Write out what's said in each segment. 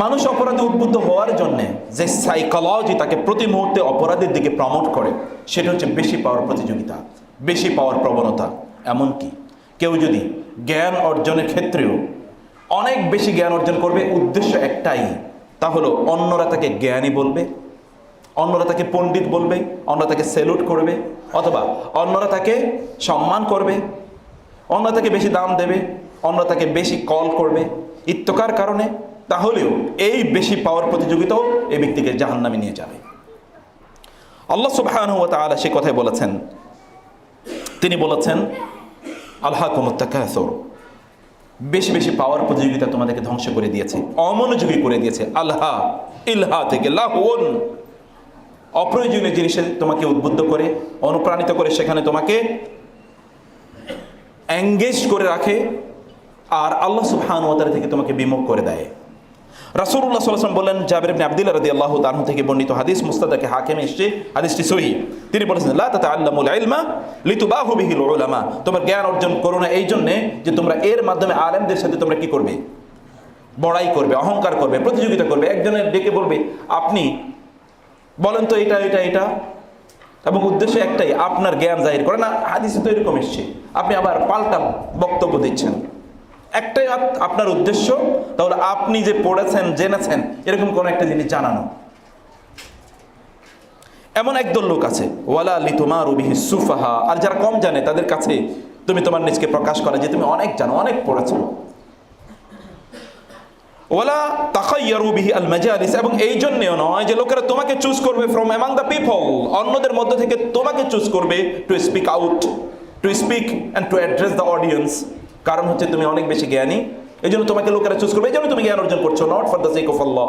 মানুষ অপরাধে উদ্বুদ্ধ হওয়ার জন্যে যে সাইকোলজি তাকে প্রতি মুহূর্তে অপরাধের দিকে প্রমোট করে, সেটা হচ্ছে বেশি পাওয়ার প্রতিযোগিতা, বেশি পাওয়ার প্রবণতা। এমনকি কেউ যদি জ্ঞান অর্জনের ক্ষেত্রেও অনেক বেশি জ্ঞান অর্জন করবে, উদ্দেশ্য একটাই, তা হলো অন্যরা তাকে জ্ঞানী বলবে, অন্যরা তাকে পণ্ডিত বলবে, অন্যরা তাকে সেলুট করবে, অথবা অন্যরা তাকে সম্মান করবে, অন্যরা তাকে বেশি দাম দেবে, অন্যরা তাকে বেশি কল করবে। ইত্যকার কারণে তাহলেও এই বেশি পাওয়ার প্রতিযোগিতাও এই ব্যক্তিকে জাহান্নামে নিয়ে যাবে। আল্লাহ সুবহানাহু ওয়া তাআলা সে কথাই বলেছেন। তিনি বলেছেন আল্লাহ কুমুত্তাকাসর বেশি বেশি পাওয়ার প্রতিযোগিতা তোমাদেরকে ধ্বংস করে দিয়েছে, অমনোযোগী করে দিয়েছে। আল্লাহ, ইল্হা থেকে লাহুন। অপ্রয়োজনীয় জিনিসে তোমাকে উদ্বুদ্ধ করে, অনুপ্রাণিত করে সেখানে তোমাকে এঙ্গেজ করে রাখে, আর আল্লাহ সুবহান ওয়াতার থেকে তোমাকে বিমুখ করে দেয়। রাসূলুল্লাহ সাল্লাল্লাহু আলাইহি বললেন, জাবির ইবনে আব্দুল্লাহ রাদিয়াল্লাহু তাআলা থেকে বর্ণিত হাদিস, মুস্তাদাকে হাকিমে এসেছে। হাদিসটি সহি। তিনি বলেছেন, লা তাতাআল্লামুল ইলমা লিতুবাহু বিহিল উলামা। তোমরা জ্ঞান অর্জন করো না এই জন্যে যে তোমরা এর মাধ্যমে আলেমদের সাথে তোমরা কি করবে? বড়াই করবে, অহংকার করবে, প্রতিযোগিতা করবে। একজনের ডেকে বলবে, আপনি বলেন তো এটা এটা এটা। এবং উদ্দেশ্য একটাই, আপনার জ্ঞান জাহির করে। না, হাদিসে তো এরকম এসছে। আপনি আবার পাল্টা বক্তব্য দিচ্ছেন। একটাই আপ- আপনার উদ্দেশ্য, তাহলে আপনি যে পড়েছেন, জেনেছেন, এরকম কোন একটা জিনিস জানানো। এমন একদল লোক আছে, ওয়ালা আলী তোমার সুফাহা, আর যারা কম জানে, তাদের কাছে তুমি তোমার নিজকে প্রকাশ করে যে তুমি অনেক জানো, অনেক পড়েছো। ওয়ালা তাখাইয়ারু বিহি আল মাজালিস, এবং এই জন্যেও নয় যে লোকেরা তোমাকে চুজ করবে ফ্রম অ্যামাং দ্য পিপল অন্যদের মধ্য থেকে তোমাকে চুজ করবে to speak out to speak and to address the audience কারণ হচ্ছে তুমি অনেক বেশি জ্ঞানী। এই জন্য তোমাকে লোকেরা চুজ করবে এই জন্য তুমি জ্ঞান অর্জন করছ not for the sake of Allah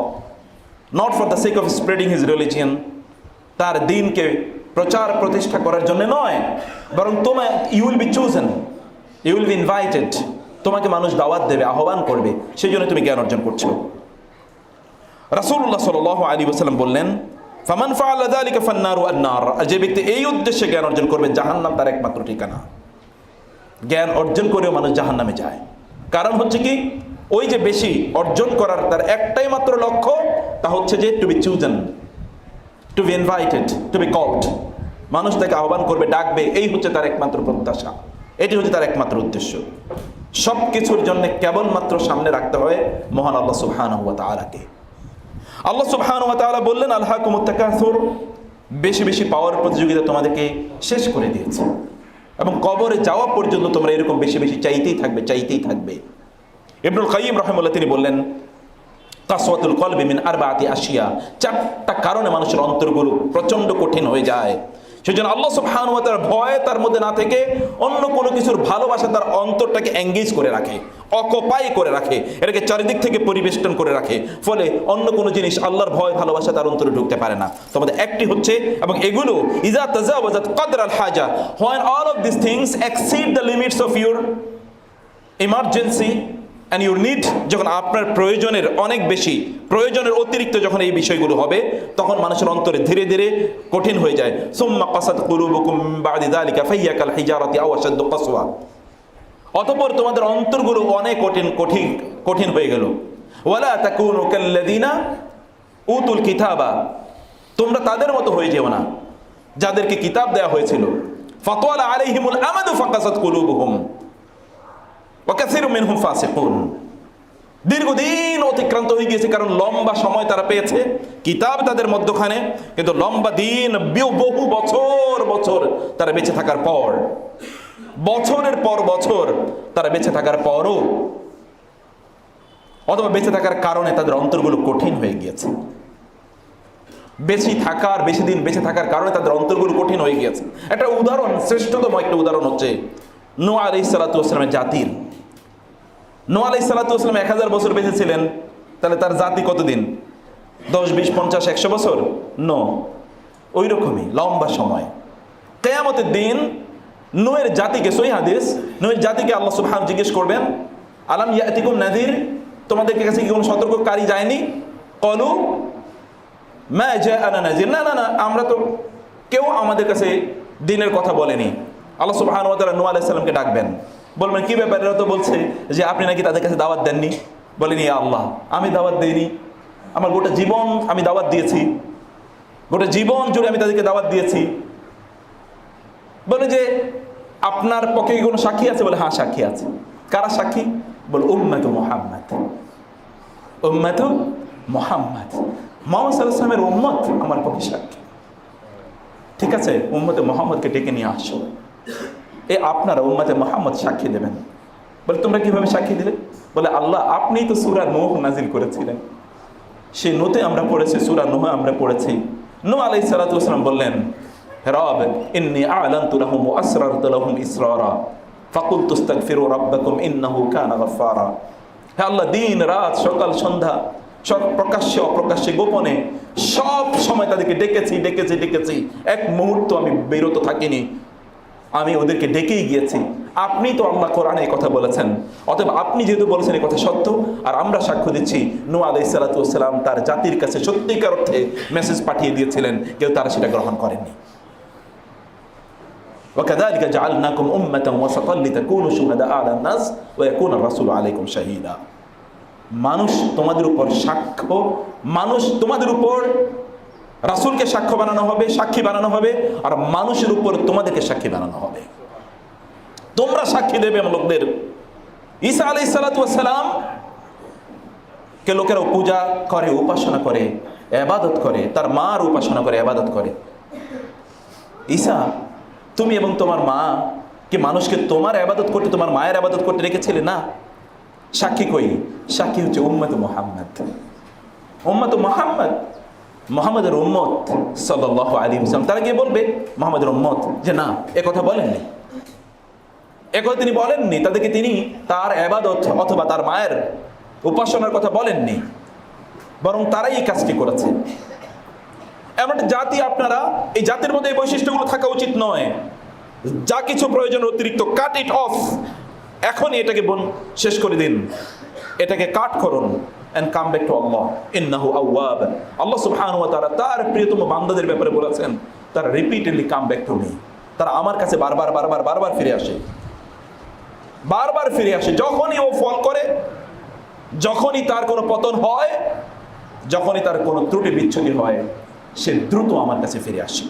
not for the sake of spreading his religion তার দিনকে প্রচার প্রতিষ্ঠা করার জন্য নয়, বরং তোমার you will be chosen you will be invited তোমাকে মানুষ দাওয়াত দেবে, আহ্বান করবে সেই জন্য তুমি জ্ঞান অর্জন করছ। রাসূলুল্লাহ সাল্লাল্লাহু আলাইহি ওয়াসাল্লাম বললেন, ফামান ফান্নারু আন-নার, আর যে ব্যক্তি এই উদ্দেশ্যে জ্ঞান অর্জন করবে, জাহান্নাম তার একমাত্র ঠিকানা। জ্ঞান অর্জন করেও মানুষ জাহান্নামে যায়। কারণ হচ্ছে কি, ওই যে বেশি অর্জন করার তার একটাই মাত্র লক্ষ্য, তা হচ্ছে যে to be chosen to be invited to be called মানুষ তাকে আহ্বান করবে, ডাকবে, এই হচ্ছে তার একমাত্র প্রত্যাশা। এটি হচ্ছে তার একমাত্র উদ্দেশ্য। সব কিছুর জন্য কেবলমাত্র সামনে রাখতে হয় মহান আল্লাহ সুবহানাহু ওয়া তাআলাকে। আল্লাহ সুবহানাহু ওয়া তাআলা বললেন আলহাকুমুত তাকাসুর। বেশি বেশি পাওয়ার প্রতিযোগিতা তোমাদেরকে শেষ করে দিয়েছে। এবং কবরে যাওয়া পর্যন্ত তোমরা এরকম বেশি বেশি চাইতেই থাকবে চাইতেই থাকবে। ইবনুল কাইম রহমুল্লাহ তিনি বললেন, কাসওয়াতুল কলবি মিন আরবাআতি আসিয়া চারটা কারণে মানুষের অন্তরগুলো প্রচণ্ড কঠিন হয়ে যায়। সেজন্য আল্লাহ সুবহানাহু ওয়া তাআলার ভয় তার মধ্যে না থেকে অন্য কোনো কিছুর ভালোবাসা তার অন্তরটাকে এঙ্গেজ করে রাখে অকপাই করে রাখে, এটাকে চারিদিক থেকে পরিবেষ্টন করে রাখে, ফলে অন্য কোনো জিনিস আল্লাহর ভয়, ভালোবাসা তার অন্তরে ঢুকতে পারে না। তোমাদের একটি হচ্ছে এবং এগুলো, ইজা তাজাওয়াজাত কদর আল হাজা when all of this things exceed the limits of your emergency and your need যখন আপনার প্রয়োজনের অনেক বেশি, প্রয়োজনের অতিরিক্ত যখন এই বিষয়গুলো হবে, তখন মানুষের অন্তরে ধীরে ধীরে কঠিন হয়ে যায়। সুম্মা কাসাত কুলুবুকুম আশাদ্দু কাসওয়া। অতঃপর তোমাদের অন্তরগুলো অনেক কঠিন কঠিন কঠিন হয়ে গেল। ওয়ালা তাকুনু কাল্লাযিনা উতুল কিতাবা। তোমরা তাদের মতো হয়ে যেও না, যাদেরকে কিতাব দেওয়া হয়েছিল। ফাতওয়ালা আলাইহিমুল আমাদু ফাকাসাত কুলুবুহুম। দীর্ঘদিন অতিক্রান্ত হয়ে গিয়েছে, কারণ লম্বা সময় তারা পেয়েছে। কিতাব তাদের মধ্যখানে, কিন্তু লম্বা দিন বহু বছর বছর তারা বেঁচে থাকার পর। বছরের পর বছর তারা বেঁচে থাকার পরও, অথবা বেঁচে থাকার কারণে তাদের অন্তরগুলো কঠিন হয়ে গিয়েছে। বেশি থাকার, বেশি দিন বেঁচে থাকার কারণে তাদের অন্তরগুলো কঠিন হয়ে গিয়েছে। একটা উদাহরণ, শ্রেষ্ঠতম একটা উদাহরণ হচ্ছে নো আলি সালাতামের জাতির নো আলি সালাতাম এক হাজার বছর বেঁচে ছিলেন। তাহলে তার জাতি কতদিন? দশ, বিশ, পঞ্চাশ, একশো বছর? ন ওই রকমই লম্বা সময়। কেয়ামতের দিন নোয়ের জাতিকে সই হাদিস নোয়ের জাতিকে আল্লাহ সুবহান জিজ্ঞেস করবেন, আলাম ইয়াতিকুম নাদির তোমাদের কাছে কি কোনো সতর্ককারী যায়নি? কলু, মা জাআনা নাজির না না না, আমরা তো কেউ আমাদের কাছে দিনের কথা বলেনি। আল্লাহ সুবহানাহু ওয়া তাআলা ডাকবেন। বলবেন কি ব্যাপার? তো বলছে যে আপনি নাকি তাদের কাছে দাওয়াত দেননি। বলেন, ইয়া আল্লাহ, আমি দাওয়াত দেইনি। আমার গোটা জীবন আমি দাওয়াত দিয়েছি। গোটা জীবন জুড়ে আমি তাদেরকে দাওয়াত দিয়েছি। বলে যে, আপনার পক্ষে কোনো সাক্ষী আছে? বলে হ্যাঁ সাক্ষী আছে। কারা সাক্ষী? বলে, উম্মাত মোহাম্মদ। উম্মাত মোহাম্মদ। মোহাম্মদ সাল্লামের উম্মত আমার পক্ষে সাক্ষী। ঠিক আছে? উম্মতে মোহাম্মদকে ডেকে নিয়ে আসো। এ আপনারা উম্মতে মোহাম্মদ সাক্ষী দেবেন। বলে, তোমরা কীভাবে সাক্ষী দিলে? বলে, আল্লাহ আপনিই তো সুরা নোহ নাজিল করেছিলেন। সেই নোতে আমরা পড়েছি, সুরা নোহ আমরা পড়েছি। নো আলাই সালাতাম বললেন রব, ইন্নি আলান্তু লাহুম ওয়া আসরারতু লাহুম ইসরারা। ফাকুল তুস্তাগফিরু রাব্বাকুম ইন্নাহু কানা গাফফারা। হে আল্লাহ, দিন, রাত, সকাল, সন্ধ্যা, সব প্রকাশ্যে, অপ্রকাশ্যে, গোপনে সব সময় তাদেরকে ডেকেছি ডেকেছি ডেকেছি। এক মুহূর্ত আমি বিরত থাকিনি। আমি ওদেরকে ডেকেই গিয়েছি আপনি তো আল্লাহ কোরআনে এই কথা বলেছেন অতএব আপনি যেহেতু বলেছেন এই কথা সত্য আর আমরা সাক্ষ্য দিচ্ছি নু আলাই সালাতাম তার জাতির কাছে সত্যিকার অর্থে মেসেজ পাঠিয়ে দিয়েছিলেন কেউ তারা সেটা গ্রহণ করেননি وكذلك جعلناكم أمة وسطا لتكونوا شهداء على الناس ويكون الرسول عليكم شهيدا মানুষ তোমাদের উপর সাক্ষ্য মানুষ তোমাদের উপর রাসূলকে সাক্ষ্য বানানো হবে, সাক্ষী বানানো হবে, আর মানুষের উপর তোমাদেরকে সাক্ষী বানানো হবে। তোমরা সাক্ষী দেবে লোকদের। ঈসা আলাই সালাতাম কে লোকেরা পূজা করে, উপাসনা করে এবাদত করে, তার মার উপাসনা করে এবাদত করে। ঈসা, তুমি এবং তোমার মা কি মানুষকে তোমার আবাদত করতে, তোমার মায়ের আবাদত করতে রেখেছিলে? না। সাক্ষী কই? সাক্ষী হচ্ছে উম্মত মোহাম্মদ। উম্মত মোহাম্মদ মোহাম্মদের উম্মত সাল্লাহ আলী ইসলাম তারা গিয়ে বলবে, মোহাম্মদের উম্মত? যে, না, এ কথা বলেননি। এ কথা তিনি বলেননি, তাদেরকে তিনি তার আবাদত অথবা তার মায়ের উপাসনার কথা বলেননি। বরং তারাই এই কাজটি করেছে। এমন জাতি আপনারা, এই জাতির মধ্যে এই বৈশিষ্ট্যগুলো থাকা উচিত নয়। যা কিছু প্রয়োজন, অতিরিক্ত কাট ইট অফ এখনই এটাকে শেষ করে দিন। এটাকে কাট করুন। And come back to Allah ইন্নাহু আওয়াব আল্লাহ সুবহানাহু ওয়া তাআলা তার প্রিয়তম বান্দাদের ব্যাপারে বলেছেন, তারা repeatedly come back to me তারা আমার কাছে বারবার বারবার বারবার ফিরে আসে। বারবার ফিরে আসে। যখনই ও ফল করে, যখনই তার কোনো পতন হয়, যখনই তার কোনো ত্রুটি বিচ্ছুতি হয়, সে দ্রুত আমার কাছে ফিরে আসে।